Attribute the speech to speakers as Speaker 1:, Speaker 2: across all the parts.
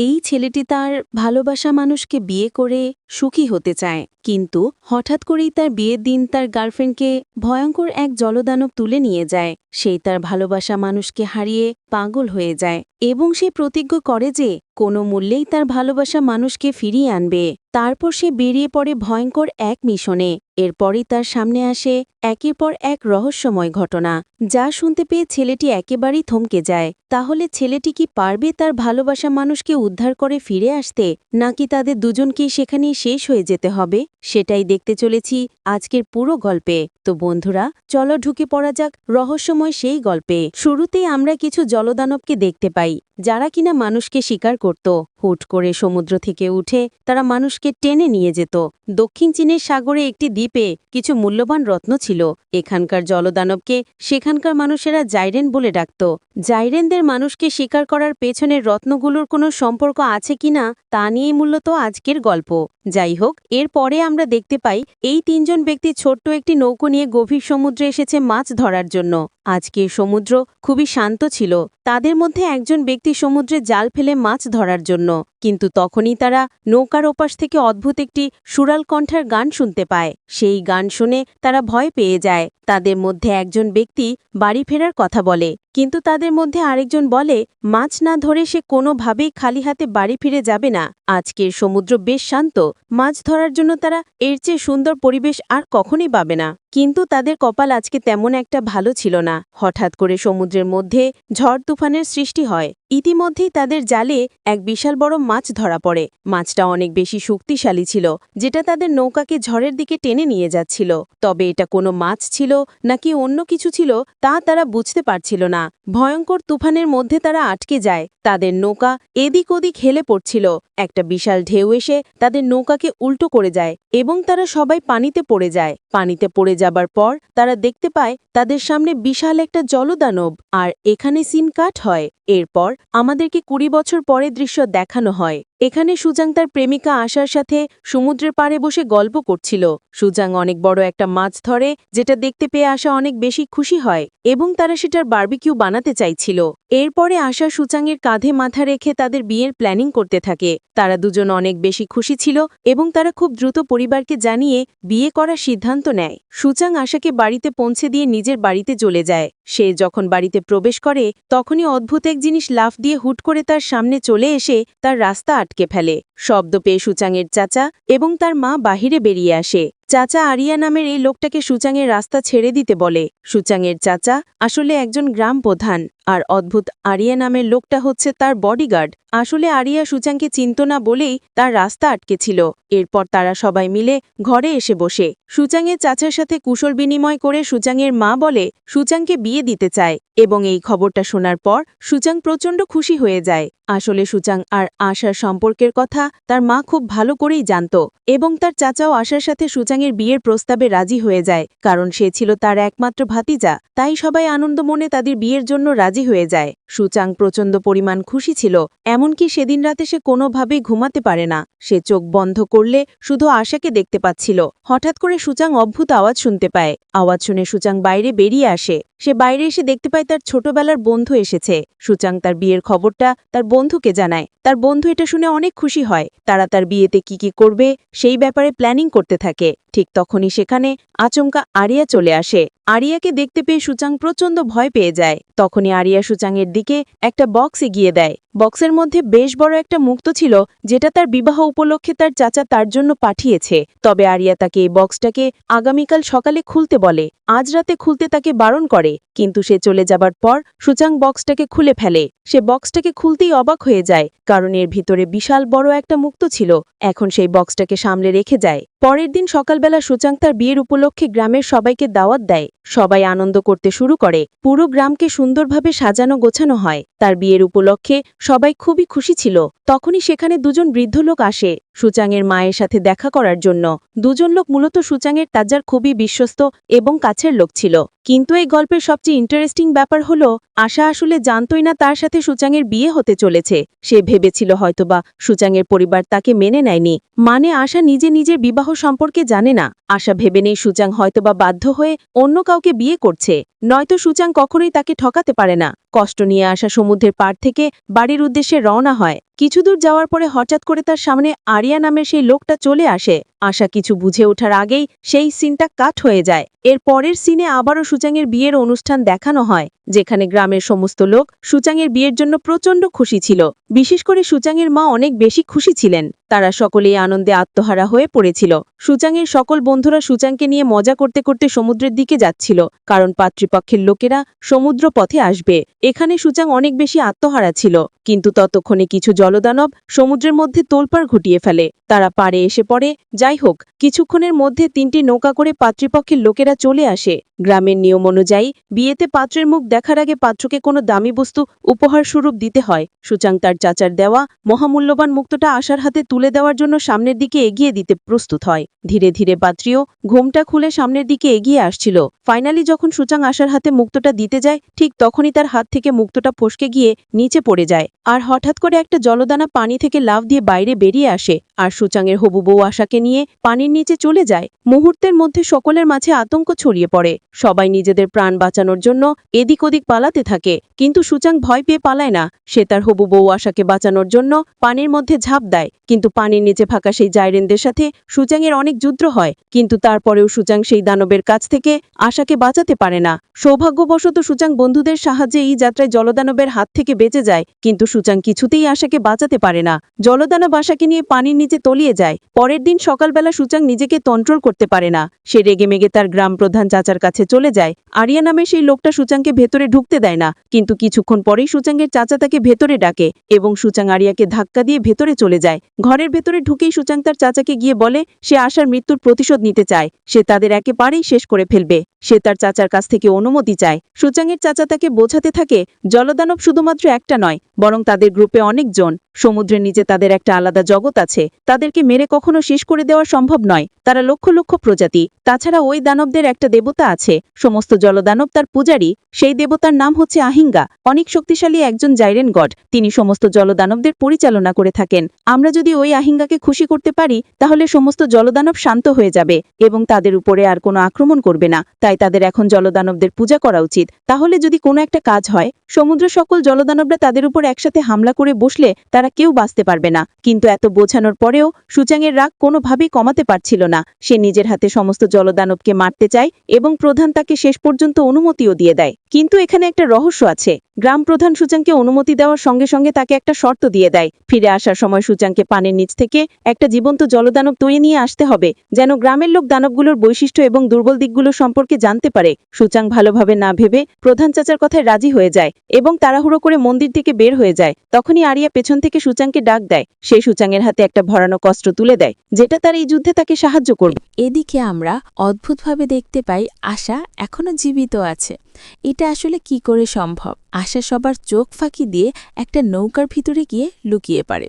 Speaker 1: এই ছেলেটি তার ভালোবাসা মানুষকে বিয়ে করে সুখী হতে চায়, কিন্তু হঠাৎ করেই তার বিয়ের দিন তার গার্লফ্রেন্ডকে ভয়ঙ্কর এক জলদানব তুলে নিয়ে যায়। সেই তার ভালোবাসা মানুষকে হারিয়ে পাগল হয়ে যায় এবং সে প্রতিজ্ঞ করে যে কোনো মূল্যেই তার ভালোবাসা মানুষকে ফিরিয়ে আনবে। তারপর সে বেরিয়ে পড়ে ভয়ঙ্কর এক মিশনে। এরপরই তার সামনে আসে একের পর এক রহস্যময় ঘটনা, যা শুনতে পেয়ে ছেলেটি একেবারেই থমকে যায়। তাহলে ছেলেটি কি পারবে তার ভালোবাসা মানুষকে উদ্ধার করে ফিরে আসতে, নাকি তাদের দুজনকেই সেখানেই শেষ হয়ে যেতে হবে? সেটাই দেখতে চলেছি আজকের পুরো গল্পে। তো বন্ধুরা, চলো ঢুকে পড়া যাক রহস্যময় সেই গল্পে। শুরুতেই আমরা কিছু জলদানবকে দেখতে পাই, যারা কিনা মানুষকে শিকার করত। হুট করে সমুদ্র থেকে উঠে তারা মানুষকে টেনে নিয়ে যেত। দক্ষিণ চীনের সাগরে একটি দ্বীপে কিছু মূল্যবান রত্ন ছিল। এখানকার জলদানবকে সেখানকার মানুষেরা জাইরেন বলে ডাকত। জাইরেনদের মানুষকে শিকার করার পেছনের রত্নগুলোর কোনো সম্পর্ক আছে কিনা তা নিয়েই মূলত আজকের গল্প। যাই হোক এরপরে আমরা দেখতে পাই, এই তিনজন ব্যক্তি ছোট্ট একটি নৌকো নিয়ে গভীর সমুদ্রে এসেছে মাছ ধরার জন্য। আজকের সমুদ্র খুবই শান্ত ছিল। তাদের মধ্যে একজন ব্যক্তি সমুদ্রে জাল ফেলে মাছ ধরার জন্য। কিন্তু তখনই তারা নৌকার ওপাশ থেকে অদ্ভুত একটি সুরাল কণ্ঠার গান শুনতে পায়। সেই গান শুনে তারা ভয় পেয়ে যায়। তাদের মধ্যে একজন ব্যক্তি বাড়ি ফেরার কথা বলে। কিন্তু তাদের মধ্যে আরেকজন বলে, মাছ না ধরে সে কোনোভাবেই খালি হাতে বাড়ি ফিরে যাবে না। আজকের সমুদ্র বেশ শান্ত। মাছ ধরার জন্য তারা এর চেয়ে সুন্দর পরিবেশ আর কখনই পাবে না। কিন্তু তাদের কপাল আজকে তেমন একটা ভালো ছিল না। হঠাৎ করে সমুদ্রের মধ্যে ঝড় তুফানের সৃষ্টি হয়। ইতিমধ্যেই তাদের জালে এক বিশাল বড় মাছ ধরা পড়ে। মাছটা অনেক বেশি শক্তিশালী ছিল, যেটা তাদের নৌকাকে ঝড়ের দিকে টেনে নিয়ে যাচ্ছিল। তবে এটা কোনো মাছ ছিল নাকি অন্য কিছু ছিল, তা তারা বুঝতে পারছিল না। ভয়ঙ্কর তুফানের মধ্যে তারা আটকে যায়। তাদের নৌকা এদিক ওদিক হেলে পড়ছিল। একটা বিশাল ঢেউ এসে তাদের নৌকাকে উল্টো করে যায় এবং তারা সবাই পানিতে পড়ে যায়। পানিতে পড়ে যাবার পর তারা দেখতে পায় তাদের সামনে বিশাল একটা জলদানব আর এখানে সিন কাট হয়। এরপর আমাদেরকে কুড়ি বছর পরে দৃশ্য দেখানো হয়। এখানে সুজাং তার প্রেমিকা আশার সাথে সমুদ্রের পাড়ে বসে গল্প করছিল। সুজাং অনেক বড় একটা মাছ ধরে, যেটা দেখতে পেয়ে আশা অনেক বেশি খুশি হয়, এবং তারা সেটার বার্বিকিউ বানাতে চাইছিল। এরপরে আশা সুচাংয়ের কাঁধে মাথা রেখে তাদের বিয়ের প্ল্যানিং করতে থাকে। তারা দুজন অনেক বেশি খুশি ছিল, এবং তারা খুব দ্রুত পরিবারকে জানিয়ে বিয়ে করার সিদ্ধান্ত নেয়। সুচাং আশাকে বাড়িতে পৌঁছে দিয়ে নিজের বাড়িতে চলে যায়। সে যখন বাড়িতে প্রবেশ করে, তখনই অদ্ভুত এক জিনিস লাফ দিয়ে হুট করে তার সামনে চলে এসে তার রাস্তা আটকে ফেলে শব্দ পেয়ে সুচাংয়ের চাচা এবং তার মা বাহিরে বেরিয়ে আসে। চাচা আরিয়া নামের এই লোকটাকে সুচাংয়ের রাস্তা ছেড়ে দিতে বলে। সুচাংয়ের চাচা আসলে একজন গ্রাম প্রধান, আর অদ্ভুত আরিয়া নামের লোকটা হচ্ছে তার বডিগার্ড আসলে আরিয়া সুচাংকে চিনত না বলেই তার রাস্তা আটকেছিল এরপর তারা সবাই মিলে ঘরে এসে বসে। সুচাংয়ের চাচার সাথে কুশল বিনিময় করে সুচাংয়ের মা বলে, সুচাংকে বিয়ে দিতে চায় এবং এই খবরটা শোনার পর সুচাং প্রচণ্ড খুশি হয়ে যায়। আসলে সুচাং আর আশার সম্পর্কের কথা তার মা খুব ভালো করেই জানত এবং তার চাচাও আশার সাথে সুচাংয়ের বিয়ের প্রস্তাবে রাজি হয়ে যায়, কারণ সে ছিল তার একমাত্র ভাতিজা, তাই সবাই আনন্দ মনে তাদের বিয়ের জন্য রাজি হয়ে যায়। সুচাং প্রচণ্ড পরিমাণ খুশি ছিল, এমনকি সেদিন রাতে সে কোনোভাবেই ঘুমাতে পারে না। সে চোখ বন্ধ করলে শুধু আশাকে দেখতে পাচ্ছিল। হঠাৎ করে সুচাং অদ্ভুত আওয়াজ শুনতে পায়। আওয়াজ শুনে সুচাং বাইরে বেরিয়ে আসে। সে বাইরে এসে দেখতে পায় তার ছোটবেলার বন্ধু এসেছে। সুচাং তার বিয়ের খবরটা তার বন্ধুকে জানায়। তার বন্ধু এটা শুনে অনেক খুশি হয়। তারা তার বিয়েতে কি কি করবে, সেই ব্যাপারে প্ল্যানিং করতে থাকে। ঠিক তখনই সেখানে আচমকা আরিয়া চলে আসে। আরিয়াকে দেখতে পেয়ে সুচাং প্রচণ্ড ভয় পেয়ে যায়। তখনই আরিয়া সুচাংয়ের দিকে একটা বক্স এগিয়ে দেয়। বক্সের মধ্যে বেশ বড় একটা মুক্ত ছিল, যেটা তার বিবাহ উপলক্ষে তার চাচা তার জন্য পাঠিয়েছে। তবে আরিয়া তাকে এই বক্সটাকে আগামীকাল সকালে খুলতে বলে। আজ রাতে খুলতে তাকে বারণ করে। কিন্তু সে চলে যাবার পর সুচাং বক্সটাকে খুলে ফেলে। সে বক্সটাকে খুলতেই অবাক হয়ে যায়, কারণ এর ভিতরে বিশাল বড় একটা মুক্ত ছিল। এখন সেই বক্সটাকে সামলে রেখে যায়। পরের দিন সকালবেলা সুচাং তার বিয়ের উপলক্ষে গ্রামের সবাইকে দাওয়াত দেয়। সবাই আনন্দ করতে শুরু করে। পুরো গ্রামকে সুন্দরভাবে সাজানো গোছানো হয়। তার বিয়ের উপলক্ষে সবাই খুবই খুশি ছিল। তখনই সেখানে দুজন বৃদ্ধ লোক আসে সুচাংয়ের মায়ের সাথে দেখা করার জন্য। দুজন লোক মূলত সুচাংয়ের তাজার খুবই বিশ্বস্ত এবং কাছের লোক ছিল। কিন্তু এই গল্পের সবচেয়ে ইন্টারেস্টিং ব্যাপার হল, আশা আসলে জানতই না তার সাথে সুচাংয়ের বিয়ে হতে চলেছে। সে ভেবেছিল হয়তোবা সুচাংয়ের পরিবার তাকে মেনে নেয়নি। মানে আশা নিজে নিজের বিবাহ সম্পর্কে জানে না। আশা ভেবে নেই সুচাং হয়তোবা বাধ্য হয়ে অন্য কাউকে বিয়ে করছে। নয়তো সুচাং কখনোই তাকে ঠকাতে পারে না। কষ্ট নিয়ে আসা সমুদ্রের পার থেকে বাড়ির উদ্দেশ্যে রওনা হয়। কিছুদূর যাওয়ার পরে হঠাৎ করে তার সামনে আরিয়া নামের সেই লোকটা চলে আসে। আশা কিছু বুঝে ওঠার আগেই সেই সিনটা কাট হয়ে যায়। এর পরের সিনে আবারও সুচাঙের বিয়ের অনুষ্ঠান দেখানো হয়, যেখানে গ্রামের সমস্ত লোক সুচাঙের বিয়ের জন্য প্রচণ্ড খুশি ছিল। বিশেষ করে সুচাঙের মা অনেক বেশি খুশি ছিলেন। তারা সকলেই আনন্দে আত্মহারা হয়ে পড়েছিল। সুচাঙের সকল বন্ধুরা সুচাংকে নিয়ে মজা করতে করতে সমুদ্রের দিকে যাচ্ছিল, কারণ পাতৃপক্ষের লোকেরা সমুদ্র পথে আসবে। এখানে সুচাং অনেক বেশি আত্মহারা ছিল, কিন্তু ততক্ষণে কিছু জলদানব সমুদ্রের মধ্যে তোলপাড় ঘটিয়ে ফেলে। তারা পাড়ে এসে পড়ে। যাই হোক, কিছুক্ষণের মধ্যে তিনটি নৌকা করে পাতৃপক্ষের লোকেরা চলে আসে। গ্রামের নিয়ম অনুযায়ী, বিয়েতে পাত্রের মুখ দেখার আগে পাত্রকে কোনো দামি বস্তু উপহার স্বরূপ দিতে হয়। সুচাং তার চাচার দেওয়া, মহামূল্যবান মুক্তটা আশার হাতে তুলে দেওয়ার জন্য সামনের দিকে এগিয়ে দিতে প্রস্তুত হয়। ধীরে ধীরে পাত্রীও ঘোমটা খুলে সামনের দিকে এগিয়ে আসছিল। ফাইনালি যখন সুচাং আশার হাতে মুক্তটা দিতে যায়, ঠিক তখনই তার হাত থেকে মুক্তটা ফসকে গিয়ে নিচে পড়ে যায়। আর হঠাৎ করে একটা জলদানা পানি থেকে লাভ দিয়ে বাইরে বেরিয়ে আসে আর সুচাঙের হবু বউ আশাকে নিয়ে পানির নিচে চলে যায়। মুহূর্তের মধ্যে সকলের মাঝে আতঙ্ক ছড়িয়ে পড়ে। সবাই নিজেদের প্রাণ বাঁচানোর জন্য এদিক ওদিক পালাতে থাকে। কিন্তু সুচাং ভয় পেয়ে পালায় না। সে তার হবু বউ আশাকে বাঁচানোর জন্য পানির মধ্যে ঝাঁপ দেয়। কিন্তু পানির নিচে ফাঁকা সেই জাইরেনদের সাথে সুচাংয়ের অনেক যুদ্ধ হয়। কিন্তু তারপরেও সুচাং সেই দানবের কাছ থেকে আশাকে বাঁচাতে পারে না। সৌভাগ্যবশত সুচাং বন্ধুদের সাহায্যে এই যাত্রায় জলদানবের হাত থেকে বেঁচে যায়। কিন্তু সুচাং কিছুতেই আশাকে বাঁচাতে পারে না। জলদানা বাসাকে নিয়ে পানির নিচে তলিয়ে যায়। পরের দিন সকালবেলা সুচাং নিজেকে কন্ট্রোল করতে পারে না। সে রেগে মেগে তার গ্রাম প্রধান চাচার কাছে চলে যায়। আরিয়া নামে সেই লোকটা সুচাংকে ভেতরে ঢুকতে দেয় না। কিন্তু কিছুক্ষণ পরেই সুচাংয়ের চাচা তাকে ভেতরে ডাকে এবং সুচাং আরিয়াকে ধাক্কা দিয়ে ভেতরে চলে যায়। ঘরের ভেতরে ঢুকেই সুচাং তার চাচাকে গিয়ে বলে, সে আশার মৃত্যুর প্রতিশোধ নিতে চায়। সে তাদের একেবারেই শেষ করে ফেলবে। সে তার চাচার কাছ থেকে অনুমতি চায়। সুচাংয়ের চাচা তাকে বোঝাতে থাকে, জলদানব শুধুমাত্র একটা নয়, বরং তাদের গ্রুপে অনেকজন। সমুদ্রের নিচে তাদের একটা আলাদা জগৎ আছে। তাদেরকে মেরে কখনো শেষ করে দেওয়া সম্ভব নয়। তারা লক্ষ লক্ষ প্রজাতি। তাছাড়া ওই দানবদের একটা দেবতা আছে। সমস্ত জলদানব তার পূজারী। সেই দেবতার নাম হচ্ছে আহিঙ্গা। অনেক শক্তিশালী একজন জাইরেন গড। তিনি সমস্ত জলদানবদের পরিচালনা করে থাকেন। আমরা যদি ওই আহিঙ্গাকে খুশি করতে পারি, তাহলে সমস্ত জলদানব শান্ত হয়ে যাবে এবং তাদের উপরে আর কোনো আক্রমণ করবে না। তাই তাদের এখন জলদানবদের পূজা করা উচিত। তাহলে যদি কোনো একটা কাজ হয়, সমুদ্র সকল জলদানবরা তাদের উপর একসাথে হামলা করে বসলে তারা কেউ বাঁচতে পারবে না। কিন্তু এত বোঝানোর পরেও সুচাংয়ের রাগ কোনোভাবেই কমাতে পারছিল না। সে নিজের হাতে সমস্ত জলদানবকে মারতে চায় এবং প্রধান তাকে শেষ পর্যন্ত অনুমতিও দিয়ে দেয়। কিন্তু এখানে একটা রহস্য আছে। গ্রাম প্রধান সুচাংকে অনুমতি দেওয়ার সঙ্গে সঙ্গে তাকে একটা শর্ত দিয়ে দেয়। ফিরে আসার সময় সুচাংকে পানির নিচ থেকে একটা জীবন্ত জলদানব তৈরি নিয়ে আসতে হবে, যেন গ্রামের লোক দানবগুলোর বৈশিষ্ট্য এবং দুর্বল দিকগুলো সম্পর্কে জানতে পারে। সুচাং ভালোভাবে না ভেবে প্রধান চাচার কথায় রাজি হয়ে যায় এবং তাড়াহুড়ো করে মন্দির থেকে বের হয়ে যায়। তখনই আরিয়া পেছন থেকে সুচাংকে ডাক দেয়। সে সুচাংয়ের হাতে একটা ভরানো কষ্ট তুলে দেয়, যেটা তার এই যুদ্ধে তাকে সাহায্য করবে।
Speaker 2: এদিকে আমরা অদ্ভুতভাবে দেখতে পাই আশা এখনও জীবিত আছে। এটা আসলে কি করে সম্ভব? আশা সবার চোখ ফাঁকি দিয়ে একটা নৌকার ভিতরে গিয়ে লুকিয়ে পারে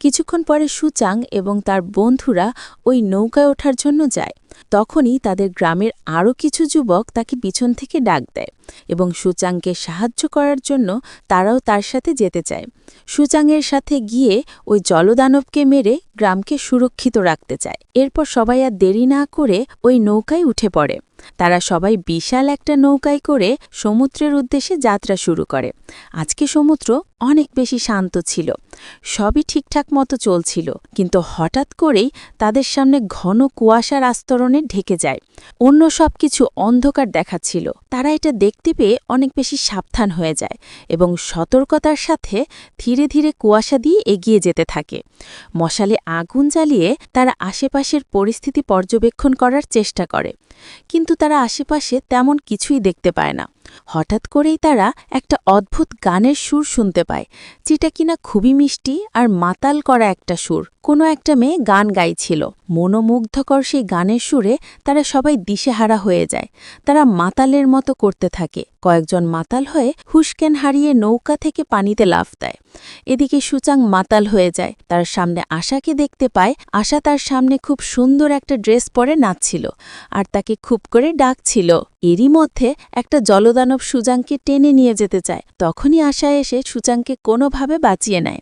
Speaker 2: কিছুক্ষণ পরে সুচাং এবং তার বন্ধুরা ওই নৌকায় ওঠার জন্য যায়। তখনই তাদের গ্রামের আরও কিছু যুবক তাকে পিছন থেকে ডাক দেয় এবং সুচাংকে সাহায্য করার জন্য তারাও তার সাথে যেতে চায়। সুচাংয়ের সাথে গিয়ে ওই জলদানবকে মেরে গ্রামকে সুরক্ষিত রাখতে চায়। এরপর সবাই আর দেরি না করে ওই নৌকায় উঠে পড়ে। তারা সবাই বিশাল একটা নৌকায় করে সমুদ্রের উদ্দেশ্যে যাত্রা শুরু করে। আজকে সমুদ্র অনেক বেশি শান্ত ছিল। সবই ঠিকঠাক মতো চলছিল, কিন্তু হঠাৎ করেই তাদের সামনে ঘন কুয়াশার আস্তরণে ঢেকে যায়। অন্য সব কিছু অন্ধকার দেখাচ্ছিল। তারা এটা দেখতে পেয়ে অনেক বেশি সাবধান হয়ে যায় এবং সতর্কতার সাথে ধীরে ধীরে কুয়াশা দিয়ে এগিয়ে যেতে থাকে। মশালে আগুন জ্বালিয়ে তারা আশেপাশের পরিস্থিতি পর্যবেক্ষণ করার চেষ্টা করে। কিন্তু তারা আশেপাশে তেমন কিছুই দেখতে পায় না। হঠাৎ করেই তারা একটা অদ্ভুত গানের সুর শুনতে পায়, যেটা কিনা খুবই মিষ্টি আর মাতাল করা একটা সুর। কোনো একটা মেয়ে গান গাইছিল। মনোমুগ্ধকর সেই গানের সুরে তারা সবাই দিশেহারা হয়ে যায়। তারা মাতালের মতো করতে থাকে। কয়েকজন মাতাল হয়ে হুসকেন হারিয়ে নৌকা থেকে পানিতে লাফ দেয়। এদিকে সুচাং মাতাল হয়ে যায়। তার সামনে আশাকে দেখতে পায়। আশা তার সামনে খুব সুন্দর একটা ড্রেস পরে নাচছিল আর তাকে খুব করে ডাকছিল। এরই মধ্যে একটা জলদানব সুজাংকে টেনে নিয়ে যেতে চায়। তখনই আশা এসে সুজাংকে কোনোভাবে বাঁচিয়ে নেয়।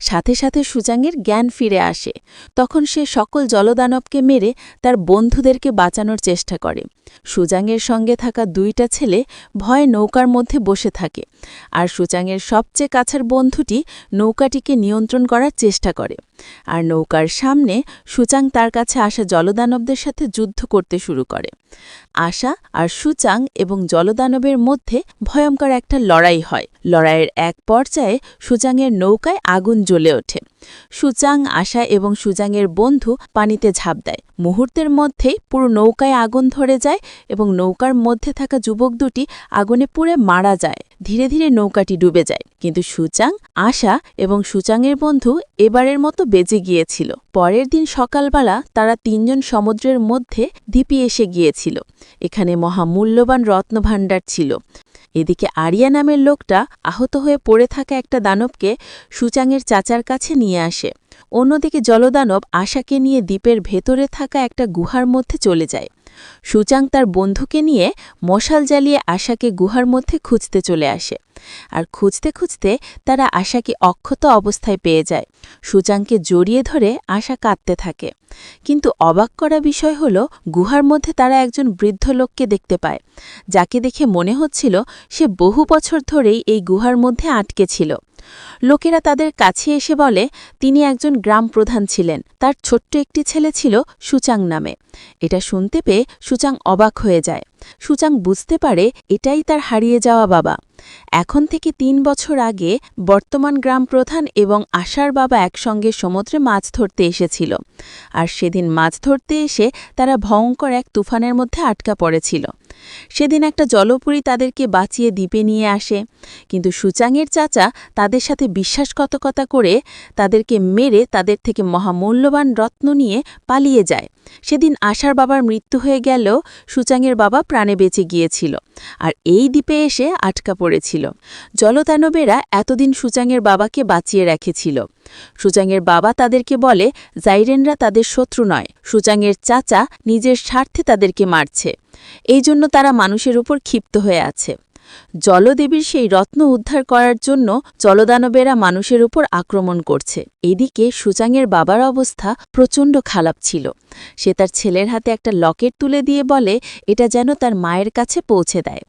Speaker 2: সাথে সাথে সুজাঙের জ্ঞান ফিরে আসে। তখন সে সকল জলদানবকে মেরে তার বন্ধুদেরকে বাঁচানোর চেষ্টা করে। সুজাঙের সঙ্গে থাকা দুইটা ছেলে ভয়ে নৌকার মধ্যে বসে থাকে আর সুজাঙের সবচেয়ে কাছের বন্ধুটি নৌকাটিকে নিয়ন্ত্রণ করার চেষ্টা করে। আর নৌকার সামনে সুচাং তার কাছে আসা জলদানবদের সাথে যুদ্ধ করতে শুরু করে। আশা আর সুচাং এবং জলদানবের মধ্যে ভয়ঙ্কর একটা লড়াই হয়। লড়াইয়ের এক পর্যায়ে সুচাংয়ের নৌকায় আগুন জ্বলে ওঠে। সুচাং আশা এবং সুজাংয়ের বন্ধু পানিতে ঝাঁপ দেয়। মুহূর্তের মধ্যেই পুরো নৌকায় আগুন ধরে যায় এবং নৌকার মধ্যে থাকা যুবক দুটি আগুনে পুড়ে মারা যায়। ধীরে ধীরে নৌকাটি ডুবে যায়। কিন্তু সুচাং, আশা এবং সুচাংয়ের বন্ধু এবারের মতো বেঁচে গিয়েছিল। পরের দিন সকালবেলা তারা তিনজন সমুদ্রের মধ্যে দ্বীপে এসে গিয়েছিল। এখানে মহামূল্যবান রত্নভাণ্ডার ছিল। এদিকে আরিয়া নামের লোকটা আহত হয়ে পড়ে থাকা একটা দানবকে সুচাংয়ের চাচার কাছে নিয়ে আসে। অন্যদিকে জলদানব আশাকে নিয়ে দ্বীপের ভেতরে থাকা একটা গুহার মধ্যে চলে যায়। সুচাং তার বন্ধুকে নিয়ে মশাল জ্বালিয়ে আশাকে গুহার মধ্যে খুঁজতে চলে আসে। আর খুঁজতে খুঁজতে তারা আশাকে অক্ষত অবস্থায় পেয়ে যায়। সুচাংকে জড়িয়ে ধরে আশা কাঁদতে থাকে। কিন্তু অবাক করা বিষয় হল, গুহার মধ্যে তারা একজন বৃদ্ধ লোককে দেখতে পায়। যাকে দেখে মনে হচ্ছিল সে বহু বছর ধরেই এই গুহার মধ্যে আটকে ছিল। লোকেরা তাদের কাছে এসে বলে, তিনি একজন গ্রাম প্রধান ছিলেন। তার ছোট্ট একটি ছেলে ছিল সুচাং নামে। এটা শুনতে পেয়ে সুচাং অবাক হয়ে যায়। সুচাং বুঝতে পারে এটাই তার হারিয়ে যাওয়া বাবা। এখন থেকে তিন বছর আগে বর্তমান গ্রাম প্রধান এবং আশার বাবা একসঙ্গে সমুদ্রে মাছ ধরতে এসেছিল। আর সেদিন মাছ ধরতে এসে তারা ভয়ঙ্কর এক তুফানের মধ্যে আটকা পড়েছিল। সেদিন একটা জলপুরী তাদেরকে বাঁচিয়ে দ্বীপে নিয়ে আসে। কিন্তু সুচাংয়ের চাচা তাদের সাথে বিশ্বাসঘাতকতা করে তাদেরকে মেরে তাদের থেকে মহামূল্যবান রত্ন নিয়ে পালিয়ে যায়। সেদিন আশার বাবার মৃত্যু হয়ে গেলেও সুচাংয়ের বাবা প্রাণে বেঁচে গিয়েছিল আর এই দ্বীপে এসে আটকা পড়েছিল। জলতানবেরা এতদিন সুচাংয়ের বাবাকে বাঁচিয়ে রেখেছিল। সুচাংয়ের বাবা তাদেরকে বলে, জাইরেনরা তাদের শত্রু নয় সুচাংয়ের চাচা নিজের স্বার্থে তাদেরকে মারছে। এই জন্য তারা মানুষের উপর ক্ষিপ্ত হয়ে আছে। জলদেবীর সেই রত্ন উদ্ধার করার জন্য জলদানবেরা মানুষের উপর আক্রমণ করছে। এদিকে সুচাংয়ের বাবার অবস্থা প্রচণ্ড খারাপ ছিল। সে তার ছেলের হাতে একটা লকেট তুলে দিয়ে বলে, এটা যেন তার মায়ের কাছে পৌঁছে দেয়।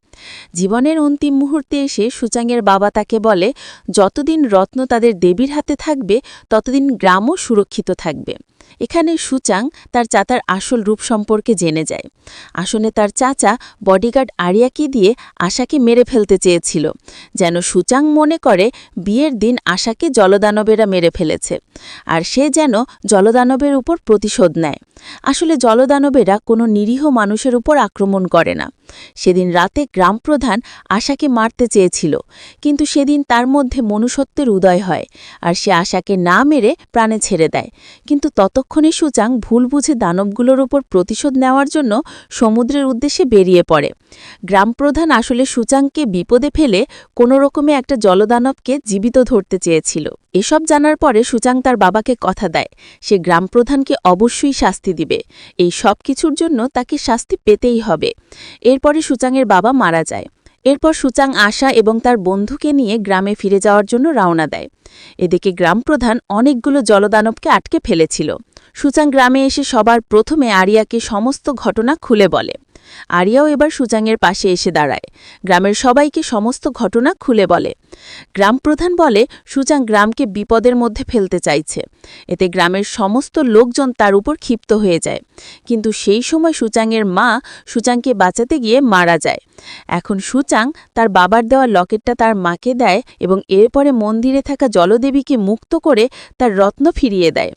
Speaker 2: জীবনের অন্তিম মুহূর্তে এসে সুচাংয়ের বাবা তাকে বলে, যতদিন রত্ন তাদের দেবীর হাতে থাকবে, ততদিন গ্রামও সুরক্ষিত থাকবে। এখানে সুচাং তার চাতার আসল রূপ সম্পর্কে জেনে যায়। আসলে তার চাচা বডিগার্ড আরিয়াকে দিয়ে আশাকে মেরে ফেলতে চেয়েছিল। যেন সুচাং মনে করে, বিয়ের দিন আশাকে জলদানবেরা মেরে ফেলেছে। আর সে যেন জলদানবের উপর প্রতিশোধ নেয়। আসলে জলদানবেরা কোনো নিরীহ মানুষের উপর আক্রমণ করে না। সেদিন রাতে গ্রামপ্রধান আশাকে মারতে চেয়েছিল, কিন্তু সেদিন তার মধ্যে মনুষ্যত্বের উদয় হয় আর সে আশাকে না মেরে প্রাণে ছেড়ে দেয়। কিন্তু ততক্ষণে সুচাং ভুল বুঝে দানবগুলোর ওপর প্রতিশোধ নেওয়ার জন্য সমুদ্রের উদ্দেশ্যে বেরিয়ে পড়ে। গ্রামপ্রধান আসলে সুচাংকে বিপদে ফেলে কোনো রকমে একটা জলদানবকে জীবিত ধরতে চেয়েছিল। এসব জানার পরে সুচাং তার বাবাকে কথা দেয়। সে গ্রামপ্রধানকে অবশ্যই শাস্তি দিবে। এই সব কিছুর জন্য তাকে শাস্তি পেতেই হবে। এরপরে সুচাংয়ের বাবা মারা যায়। এরপর সুচাং আশা এবং তার বন্ধুকে নিয়ে গ্রামে ফিরে যাওয়ার জন্য রওনা দেয়। এদিকে গ্রামপ্রধান অনেকগুলো জলদানবকে আটকে ফেলেছিল। সুচাং গ্রামে এসে সবার প্রথমে আরিয়াকে সমস্ত ঘটনা খুলে বলে। আরিয়াও এবার সুচাংয়ের পাশে এসে দাঁড়ায়। গ্রামের সবাইকে সমস্ত ঘটনা খুলে বলে। গ্রাম প্রধান বলে সুচাং গ্রামকে বিপদের মধ্যে ফেলতে চাইছে। এতে গ্রামের সমস্ত লোকজন তার উপর ক্ষিপ্ত হয়ে যায়। কিন্তু সেই সময় সুচাংয়ের মা সুচাংকে বাঁচাতে গিয়ে মারা যায়। এখন সুচাং তার বাবার দেওয়া লকেটটা তার মাকে দেয় এবং এরপরে মন্দিরে থাকা জলদেবীকে মুক্ত করে তার রত্ন ফিরিয়ে দেয়।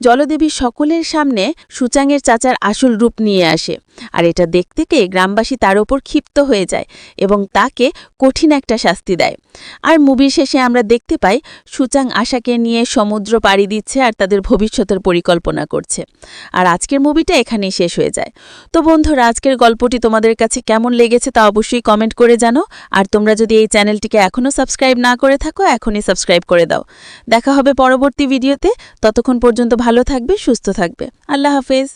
Speaker 2: জলদেবী সকলের সামনে সুচাংয়ের চাচার আসল রূপ নিয়ে আসে। আর এটা দেখতে পেয়ে গ্রামবাসী তার ওপর ক্ষিপ্ত হয়ে যায় এবং তাকে কঠিন একটা শাস্তি দেয়। আর মুভির শেষে আমরা দেখতে পাই সুচাং আশাকে নিয়ে সমুদ্র পাড়ি দিচ্ছে আর তাদের ভবিষ্যতের পরিকল্পনা করছে। আর আজকের মুভিটা এখানেই শেষ হয়ে যায়। তো বন্ধুরা, আজকের গল্পটি তোমাদের কাছে কেমন লেগেছে তা অবশ্যই কমেন্ট করে জানো। আর তোমরা যদি এই চ্যানেলটিকে এখনও সাবস্ক্রাইব না করে থাকো, এখনই সাবস্ক্রাইব করে দাও। দেখা হবে পরবর্তী ভিডিওতে। ততক্ষণ পর্যন্ত ভালো থাকবে সুস্থ থাকবে। আল্লাহ হাফেজ।